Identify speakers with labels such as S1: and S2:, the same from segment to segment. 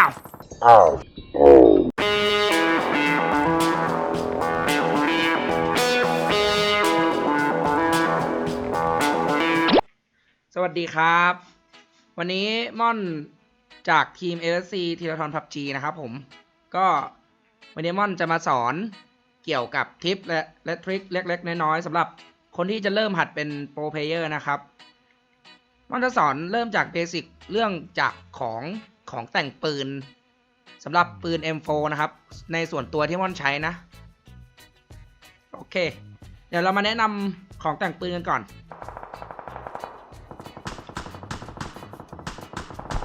S1: อ้าวสวัสดีครับ วันนี้ม่อนจากทีม LSC ทีรทรพับจีนะครับผม ก็วันนี้ม่อนจะมาสอนเกี่ยวกับทิปและและทริคเล็ก ๆ น้อย ๆสำหรับคนที่จะเริ่มหัดเป็นโปรเพลเยอร์นะครับ ม่อนจะสอนเริ่มจากเบสิกเรื่องจากของ ของแต่งปืนสำหรับปืน M4 นะครับ ในส่วนตัวที่ม่อนใช้นะ โอเค เดี๋ยวเรามาแนะนำของแต่งปืนกันก่อน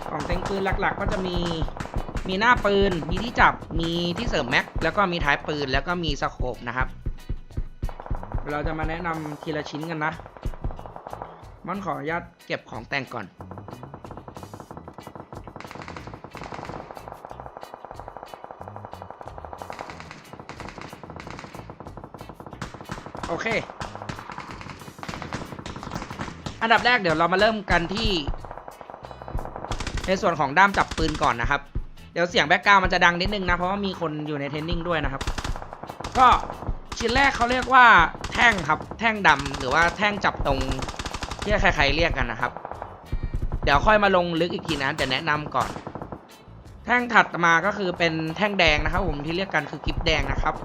S1: ของแต่งปืนหลักๆ ก็จะมีมีหน้าปืน มีที่จับ มีที่เสริมแม็ก แล้วก็มีท้ายปืน แล้วก็มีสโคปนะครับ เราจะมาแนะนำทีละชิ้นกันนะ ม่อนขออนุญาตเก็บของแต่งก่อน โอเค อันดับแรกเดี๋ยวเรามาเริ่มกันที่ ในส่วนของด้ามจับปืนก่อนนะครับ เดี๋ยวเสียงแบ็กกราวมันจะดังนิดนึงนะ เพราะว่ามีคนอยู่ในเทรนนิ่งด้วยนะครับ ก็ชิ้นแรกเขาเรียกว่าแท่งครับ แท่งดำหรือว่าแท่งจับตรงที่ใครๆเรียกกันนะครับ เดี๋ยวค่อยมาลงลึกอีกทีนะเดี๋ยวแนะนำก่อน แท่งถัดมาก็คือเป็นแท่งแดงนะครับ ผมที่เรียกกันคือกิฟแดงนะครับ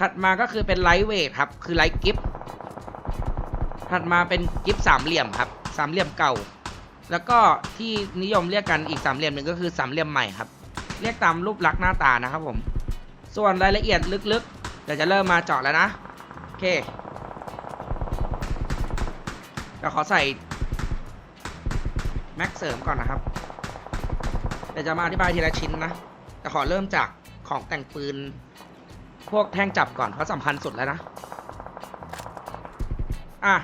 S1: ถัดมาก็คือเป็นไลท์เวทครับ คือไลท์กิฟถัดมาเป็นกิฟสามเหลี่ยมครับ สามเหลี่ยมเก่า แล้วก็ที่นิยมเรียกกันอีกสามเหลี่ยมหนึ่งก็คือสามเหลี่ยมใหม่ครับ เรียกตามรูปลักษณ์หน้าตานะครับผม ส่วนรายละเอียดลึกๆ เดี๋ยวจะเริ่มมาเจาะแล้วนะ โอเคเดี๋ยวขอใส่แม็กเสริมก่อนนะครับ เดี๋ยวจะมาอธิบายทีละชิ้นนะ แต่ขอเริ่มจากของแต่งปืน พวกแท่งจับก่อนเพราะสำคัญสุดแล้วนะ อะ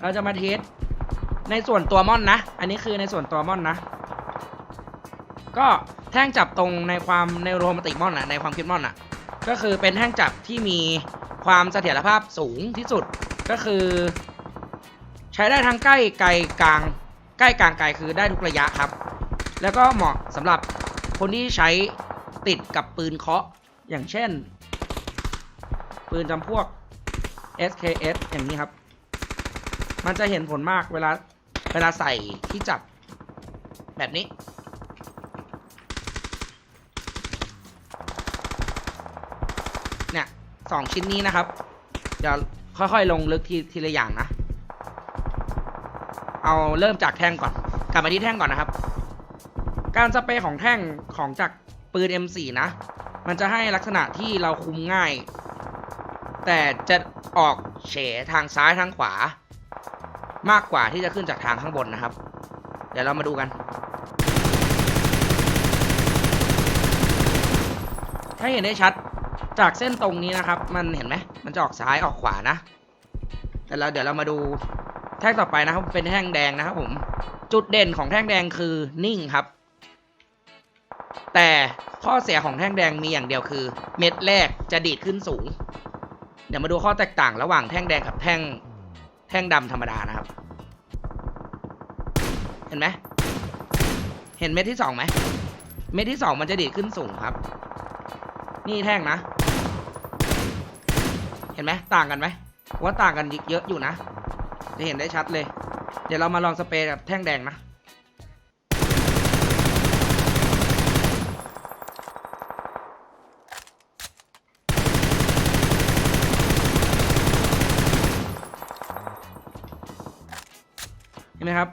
S1: เราจะมาเทสในส่วนตัวม่อนนะ อันนี้คือในส่วนตัวม่อนนะ ก็แท่งจับตรงในความในโรมติกม่อนอะในความคิดม่อนอะก็คือเป็นแท่งจับที่มีความเสถียรภาพสูงที่สุดก็คือ ใช้ได้ทั้งใกล้ไกลกลาง ใกล้กลางไกลคือได้ทุกระยะครับ แล้วก็เหมาะสำหรับคนที่ใช้ติดกับปืนเคาะอย่างเช่น ปืนจำพวก SKS อย่างนี้ครับ มันจะเห็นผลมากเวลาเวลาใส่ที่จับแบบนี้ เนี่ยสองชิ้นนี้นะครับ เดี๋ยวค่อยๆลงลึกทีทีละอย่างนะ เอาเริ่มจากแท่งก่อน กลับมาที่แท่งก่อนนะครับ การสเปรย์ของแท่งของจากปืน M4 นะ มันจะให้ลักษณะที่เราคุมง่าย แต่จะออกเฉทางซ้ายทางขวา มากกว่าที่จะขึ้นจากทางข้างบนนะครับ เดี๋ยวเรามาดูกันถ้าเห็นได้ชัดจากเส้นตรงนี้นะครับ มันเห็นไหมมันจะออกซ้ายออกขวานะ แต่เราเดี๋ยวเรามาดูแท่งต่อไปนะครับ เป็นแท่งแดงนะครับผม จุดเด่นของแท่งแดงคือนิ่งครับ แต่ข้อเสียของแท่งแดงมีอย่างเดียวคือ เม็ดแรกจะดีดขึ้นสูง เดี๋ยวมาดูข้อแตกต่างระหว่างแท่งแดงกับแท่งแท่งดำธรรมดานะครับ เห็นไหมเห็นเม็ดที่สองไหมเม็ดที่สองมันจะดีดขึ้นสูงครับ นี่แท่งนะ เห็นไหมต่างกันไหมว่าต่างกันเยอะอยู่นะจะเห็นได้ชัดเลย เดี๋ยวเรามาลองสเปรย์กับแท่งแดงนะ นไหมครับ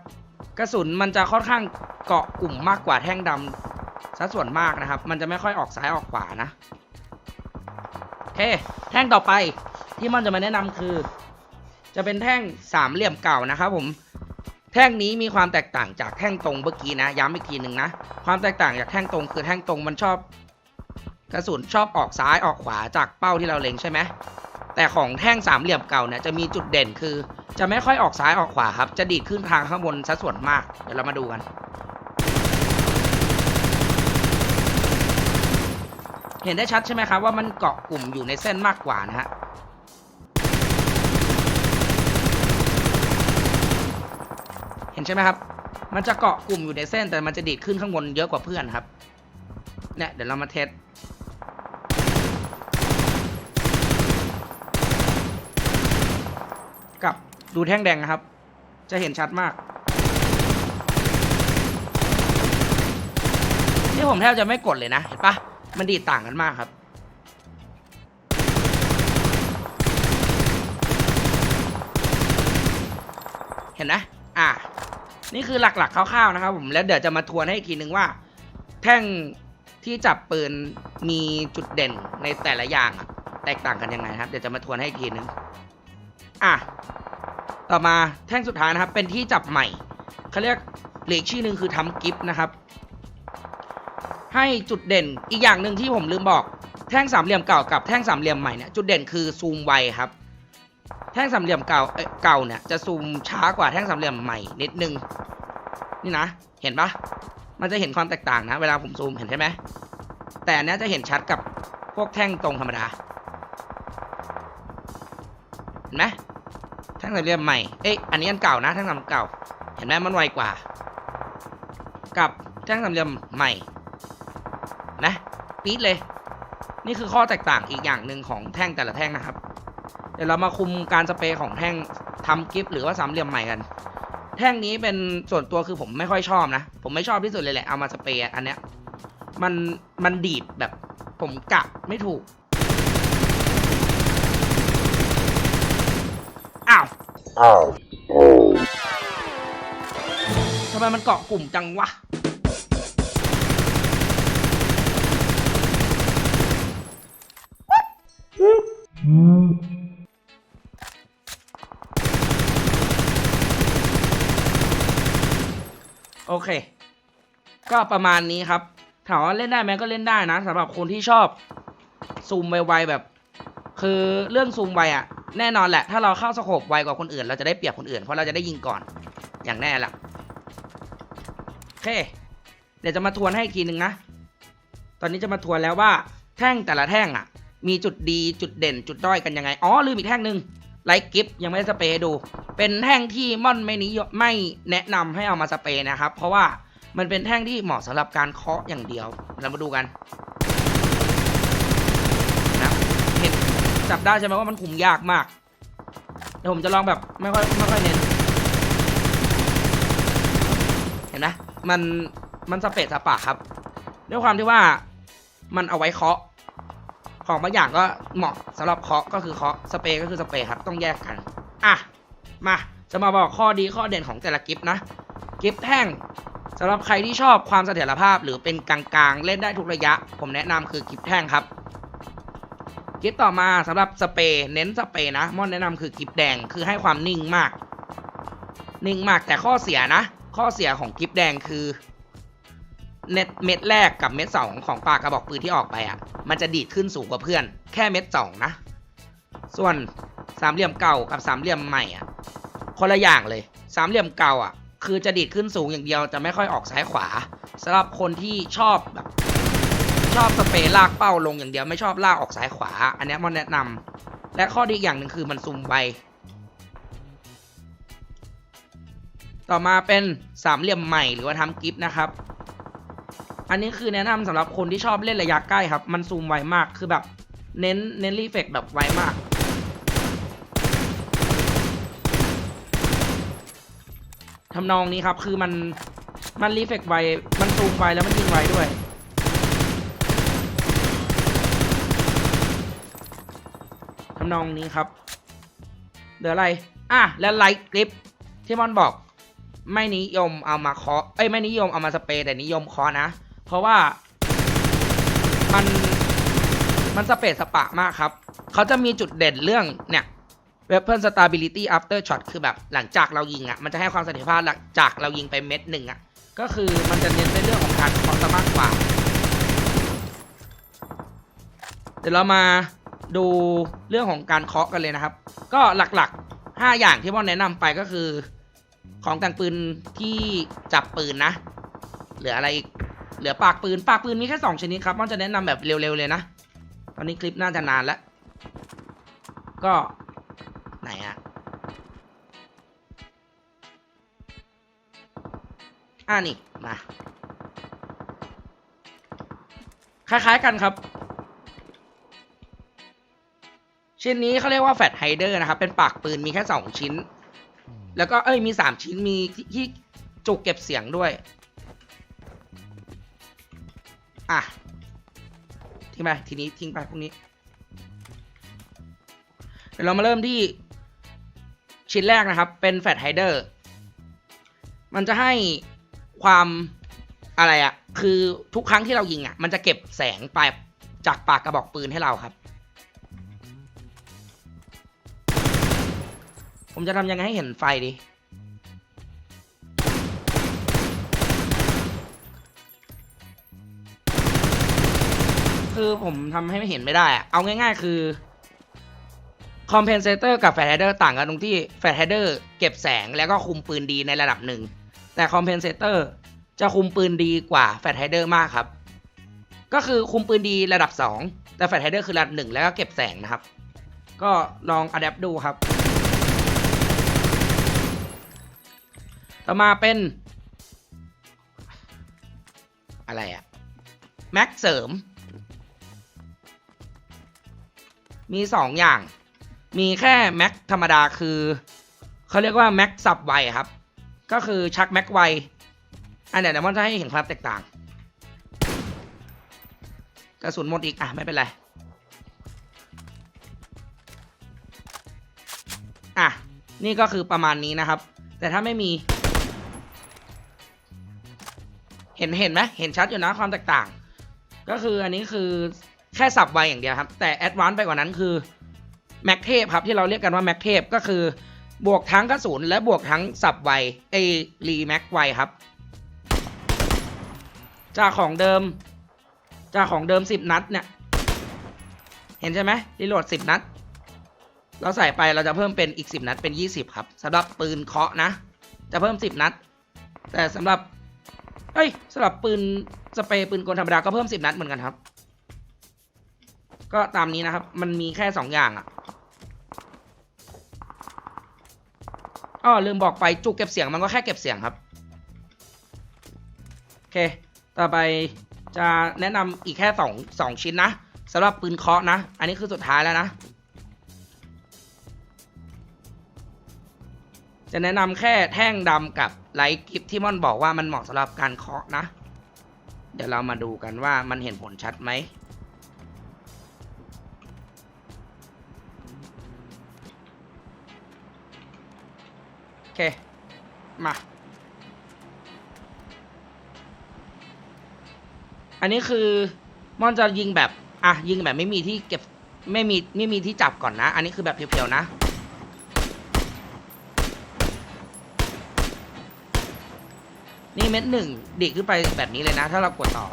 S1: กระสุนมันจะค่อนข้างเกาะกลุ่มมากกว่าแท่งดำซะส่วนมากนะครับ มันจะไม่ค่อยออกซ้ายออกขวานะโอเคแท่งต่อไปที่มันจะมาแนะนำคือ จะเป็นแท่งสามเหลี่ยมเก่านะครับผมแท่งนี้มีความแตกต่างจากแท่งตรงเมื่อกี้นะย้ำอีกทีหนึ่งนะความแตกต่างจากแท่งตรงคือแท่งตรงมันชอบ กระสุนชอบออกซ้ายออกขวาจากเป้าที่เราเล็งใช่ไหม แต่ของแท่งสามเหลี่ยมเก่าเนี่ยจะมีจุดเด่นคือ จะไม่ค่อยออกซ้ายออกขวาครับ จะดีดขึ้นทางข้างบนซะส่วนมาก เดี๋ยวเรามาดูกัน เห็นได้ชัดใช่ไหมครับว่ามันเกาะกลุ่มอยู่ในเส้นมากกว่านะฮะเห็นใช่ไหมครับ มันจะเกาะกลุ่มอยู่ในเส้นแต่มันจะดีดขึ้นข้างบนเยอะกว่าเพื่อนครับเนี่ยเดี๋ยวเรามาเทส กับ ดูแท่งแดงนะครับ จะเห็นชัดมาก นี่ผมแทบจะไม่กดเลยนะเห็นปะมันดีต่างกันมากครับ เห็นนะ อะนี่คือหลักๆคร่าวๆนะครับผมแล้วเดี๋ยวจะมาทวนให้อีกทีนึงว่า แท่งที่จับปืนมีจุดเด่นในแต่ละอย่างอะแตกต่างกันยังไงครับ เดี๋ยวจะมาทวนให้อีกทีนึง อะ ต่อมาแท่งสุดท้ายนะครับ เป็นที่จับใหม่เขาเรียกหรืออีกชื่อหนึ่งคือทำกิฟต์นะครับ ให้จุดเด่นอีกอย่างหนึ่งที่ผมลืมบอก แท่งสามเหลี่ยมเก่ากับแท่งสามเหลี่ยมใหม่เนี่ยจุดเด่นคือซูมไวครับ แท่งสามเหลี่ยมเก่าเอเก่าเนี่ยจะซูมช้ากว่าแท่งสามเหลี่ยมใหม่นิดนึงนี่นะ เห็นปะมันจะเห็นความแตกต่างนะ เวลาผมซูมเห็นใช่ไหมแต่อันเนี้ยจะเห็นชัดกับพวกแท่งตรงธรรมดาเห็นไหม ท่งสามเหลี่ยมใหม่ เอ้ยอันนี้อันเก่านะแท่งสามเหลี่ยมเก่า เห็นไหมมันไวกว่า กับแท่งสามเหลี่ยมใหม่ นะ ปี๊ดเลย นี่คือข้อแตกต่างอีกอย่างหนึ่งของแท่งแต่ละแท่งนะครับ เดี๋ยวเรามาคุมการสเปรย์ของแท่งทำกิฟต์หรือว่าสามเหลี่ยมใหม่กัน แท่งนี้เป็นส่วนตัวคือผมไม่ค่อยชอบนะ ผมไม่ชอบที่สุดเลยแหละ เอามาสเปรย์อันเนี้ย มัน มันดีดแบบ ผมกะไม่ถูก อ้าว
S2: Ow.
S1: ทำไมมันเกาะกลุ่มจังวะ โอเค ก็ประมาณนี้ครับ ถามว่าเล่นได้ไหมก็เล่นได้นะสำหรับคนที่ชอบซูมไวๆแบบ คือเรื่องซูมไวอะแน่นอนแหละ ถ้าเราเข้าสโคปไวกว่าคนอื่น เราจะได้เปรียบคนอื่น เพราะเราจะได้ยิงก่อน อย่างแน่ละโอเค เดี๋ยวจะมาทวนให้อีกทีหนึ่งนะ ตอนนี้จะมาทวนแล้วว่า แท่งแต่ละแท่งอะมีจุดดีจุดเด่นจุดด้อยกันยังไง อ๋อลืมอีกแท่งหนึ่งไลท์กิฟยังไม่ได้สเปรย์ดู เป็นแท่งที่ม่อนไม่นิยมไม่แนะนำให้เอามาสเปรย์นะครับ เพราะว่ามันเป็นแท่งที่เหมาะสำหรับการเคาะอย่างเดียว เรามาดูกันนะเห็น จับได้ใช่ไหมว่ามันคุมยากมากเดี๋ยวผมจะลองแบบไม่ค่อยไม่ค่อยเน้นเห็นนะมันมันสเปซสปะครับ ด้วยความที่ว่ามันเอาไว้เคาะ ของบางอย่างก็เหมาะสำหรับเคาะก็คือเคาะสเปรย์ก็คือสเปรย์ครับต้องแยกกันอะมาจะมาบอกข้อดีข้อเด่นของแต่ละกิฟต์นะกิฟต์แท่งสำหรับใครที่ชอบความเสถียรภาพหรือเป็นกลางๆ เล่นได้ทุกระยะ ผมแนะนำคือกิฟต์แท่งครับ กิฟต์ต่อมาสำหรับสเปรย์เน้นสเปรย์นะม่อนแนะนำคือกิฟแดงคือให้ความนิ่งมาก นิ่งมากแต่ข้อเสียนะ ข้อเสียของกิฟแดงคือเน็ตเม็ดแรกกับเม็ดสองของปากกระบอกปืนที่ออกไปอะ มันจะดีดขึ้นสูงกว่าเพื่อน แค่เม็ดสองนะ ส่วนสามเหลี่ยมเก่ากับสามเหลี่ยมใหม่อะ คนละอย่างเลย สามเหลี่ยมเก่าอะ คือจะดีดขึ้นสูงอย่างเดียวจะไม่ค่อยออกซ้ายขวาสำหรับคนที่ชอบแบบ ชอบสเปรย์ลากเป้าลงอย่างเดียวไม่ชอบลากออกซ้ายขวา อันนี้มันแนะนำและข้อดีอีกอย่างหนึ่งคือมันซูมไวต่อมาเป็นสามเหลี่ยมใหม่หรือว่าทำกิฟต์นะครับ อันนี้คือแนะนำสำหรับคนที่ชอบเล่นระยะใกล้ครับ มันซูมไวมากคือแบบเน้นเน้นรีเฟกแบบไวมาก ทำนองนี้ครับคือมันมันรีเฟกไว มันซูมไวแล้วมันยิงไวด้วย ทำนองนี้ครับเหลืออะไรอะแล้วไลท์กริปที่มอนบอก ไม่นิยมเอามาเคาะเอ้ยไม่นิยมเอามาสเปรย์แต่นิยมเคาะนะ เพราะว่ามันมันสเปรย์สปะมากครับ เขาจะมีจุดเด่นเรื่องเนี่ย weapon stability after shot คือแบบหลังจากเรายิงอะ มันจะให้ความเสถียรภาพหลังจากเรายิงไปเม็ดหนึ่งอะ ก็คือมันจะเน้นในเรื่องของการเคาะมากกว่า เดี๋ยวเรามา ดูเรื่องของการเคาะกันเลยนะครับ ก็หลักๆ 5 อย่างที่พ่อแนะนำไปก็คือ ของแต่งปืนที่จับปืนนะ เหลืออะไรอีกเหลือปากปืนปากปืนมีแค่ 2 ชนิดครับมันจะแนะนำแบบเร็วๆเลยนะ ตอนนี้คลิปน่าจะนานแล้ว ก็ไหนอะอ่านี่มาคล้ายๆกันครับ ชิ้นนี้เขาเรียกว่าแฟลชไฮเดอร์นะครับ เป็นปากปืนมีแค่สองชิ้น แล้วก็เอ้ยมีสามชิ้นมีที่ที่จุกเก็บเสียงด้วย อะ ทิ้งไป ทีนี้ทิ้งไปพวกนี้ เดี๋ยวเรามาเริ่มที่ชิ้นแรกนะครับ เป็นแฟลชไฮเดอร์ มันจะให้ความอะไรอะคือทุกครั้งที่เรายิงอะมันจะเก็บแสงไปจากปากกระบอกปืนให้เราครับ ผมจะทำยังไงให้เห็นไฟดี คือผมทำให้ไม่เห็นไม่ได้อะเอาง่ายๆ คือคอมเพนเซเตอร์กับแฟลชไฮเดอร์ต่างกันตรงที่แฟลชไฮเดอร์เก็บแสงแล้วก็คุมปืนดีในระดับหนึ่ง แต่คอมเพนเซเตอร์จะคุมปืนดีกว่าแฟลชไฮเดอร์มากครับ ก็คือคุมปืนดีระดับ 2 แต่แฟลชไฮเดอร์คือระดับหนึ่งแล้วก็เก็บแสงนะครับ ก็ลองอัดแอปดูครับ ต่อมาเป็น อะไรอะแม็กเสริม มีสองอย่าง มีแค่แม็กธรรมดาคือเขาเรียกว่าแม็กสับไวครับ ก็คือชักแม็กไวอันเดี๋ยวเดี๋ยวมันจะให้เห็นความแตกต่าง กระสุนหมดอีกอะไม่เป็นไรอะนี่ก็คือประมาณนี้นะครับ แต่ถ้าไม่มี เห็นเห็นไหมเห็นชัดอยู่นะความแตกต่าง ก็คืออันนี้คือแค่สับไวอย่างเดียวครับ แต่แอดวานซ์ไปกว่านั้นคือแม็กเทพครับที่เราเรียกกันว่าแม็กเทพก็คือบวกทั้งกระสุนและบวกทั้งสับไวไอรีแม็กไวครับ จากของเดิม จากของเดิมสิบนัดเนี่ย เห็นใช่ไหมรีโหลดสิบนัด เราใส่ไปเราจะเพิ่มเป็นอีกสิบนัดเป็นยี่สิบครับสำหรับปืนเคาะนะ จะเพิ่มสิบนัด แต่สำหรับ เอ้ยสำหรับปืนสเปรย์ปืนกลธรรมดาก็เพิ่มสิบนัดเหมือนกันครับ ก็ตามนี้นะครับ มันมีแค่สองอย่างอะอ้อลืมบอกไปจุกเก็บเสียงมันก็แค่เก็บเสียงครับ โอเค ต่อไปจะแนะนำอีกแค่สองสองชิ้นนะสำหรับปืนเคาะนะ อันนี้คือสุดท้ายแล้วนะ จะแนะนำแค่แท่งดำกับไลท์กิฟที่ม่อนบอกว่ามันเหมาะสำหรับการเคาะนะ เดี๋ยวเรามาดูกันว่ามันเห็นผลชัดไหมโอเค มา อันนี้คือม่อนจะยิงแบบ อะ ยิงแบบไม่มีที่เก็บ ไม่มีไม่มีที่จับก่อนนะ อันนี้คือแบบเพียวๆนะ นี่เม็ดหนึ่งดีดขึ้นไปแบบนี้เลยนะ ถ้าเรากดต่อ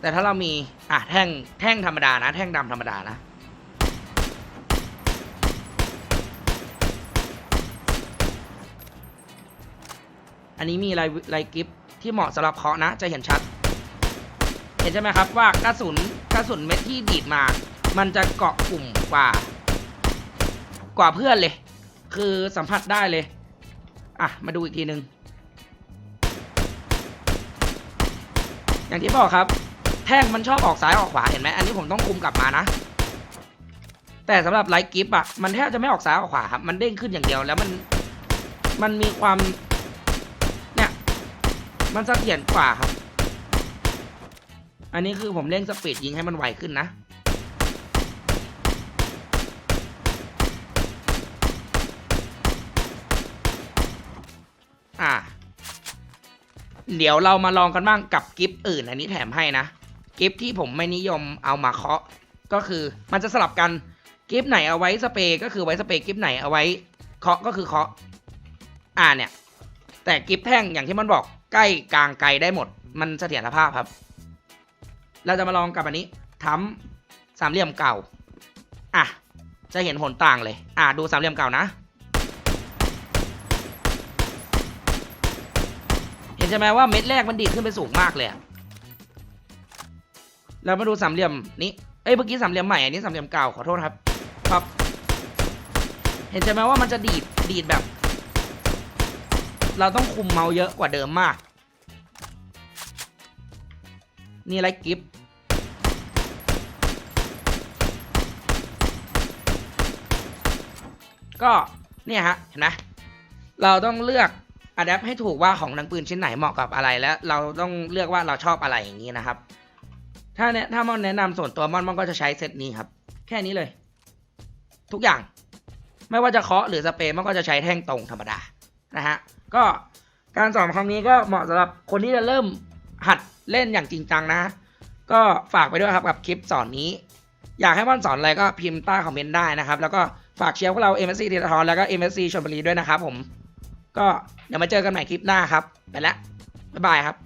S1: แต่ถ้าเรามีอะแท่งแท่งธรรมดานะ แท่งดำธรรมดานะอันนี้มีลายลายกิฟที่เหมาะสำหรับเคาะนะ จะเห็นชัด เห็นใช่ไหมครับว่ากระสุนกระสุนเม็ดที่ดีดมา มันจะเกาะกลุ่มกว่า กว่าเพื่อนเลย คือสัมผัสได้เลย อะ มาดูอีกทีหนึ่งอย่างที่บอกครับ แท่งมันชอบออกซ้ายออกขวาเห็นไหมอันนี้ผมต้องคุมกลับมานะ แต่สำหรับไลท์กิฟต์อะมันแทบจะไม่ออกซ้ายออกขวาครับมันเด้งขึ้นอย่างเดียวแล้วมันมันมีความเนี่ยมันเสถียรกว่าครับ อันนี้คือผมเร่งสปีดยิงให้มันไวขึ้นนะ เดี๋ยวเรามาลองกันบ้างกับกิฟต์อื่น อันนี้แถมให้นะ กิฟต์ที่ผมไม่นิยมเอามาเคาะก็คือมันจะสลับกันกิฟต์ไหนเอาไว้สเปรย์ก็คือไว้สเปรย์กิฟต์ไหนเอาไว้เคาะก็คือเคาะอ่าเนี่ย แต่กิฟต์แท่งอย่างที่มันบอกใกล้กลางไกลได้หมด มันเสถียรภาพครับ เราจะมาลองกับอันนี้ทำสามเหลี่ยมเก่า อะ จะเห็นผลต่างเลย อะดูสามเหลี่ยมเก่านะ เห็นใช่ไหมว่าเม็ดแรกมันดีดขึ้นไปสูงมากเลยเรามาดูสามเหลี่ยมนี้เอ้ยเมื่อกี้สามเหลี่ยมใหม่อันนี้สามเหลี่ยมเก่าขอโทษครับครับ เห็นใช่ไหมว่ามันจะดีดดีดแบบ เราต้องคุมเมาเยอะกว่าเดิมมาก นี่ไรกิฟต์ก็เนี่ยฮะเห็นไหมเราต้องเลือก อัดแอปให้ถูกว่าของหนังปืนชิ้นไหนเหมาะกับอะไรและเราต้องเลือกว่าเราชอบอะไรอย่างนี้นะครับ ถ้าเนี่ยถ้ามอนแนะนำส่วนตัวมอนมอนก็จะใช้เซตนี้ครับ แค่นี้เลย ทุกอย่าง ไม่ว่าจะเคาะหรือสเปรย์มันก็จะใช้แท่งตรงธรรมดานะฮะก็การสอนครั้งนี้ก็เหมาะสำหรับคนที่จะเริ่มหัดเล่นอย่างจริงจังนะ ก็ฝากไปด้วยครับกับคลิปสอนนี้ อยากให้ม่อนสอนอะไรก็พิมพ์ใต้คอมเมนต์ได้นะครับ แล้วก็ฝากเชียร์พวกเรา MSC ทีทอนแล้วก็ MSC ชลบุรีด้วยนะครับผม ก็เดี๋ยวมาเจอกันใหม่คลิปหน้าครับ ไปแล้วบ๊ายบายครับ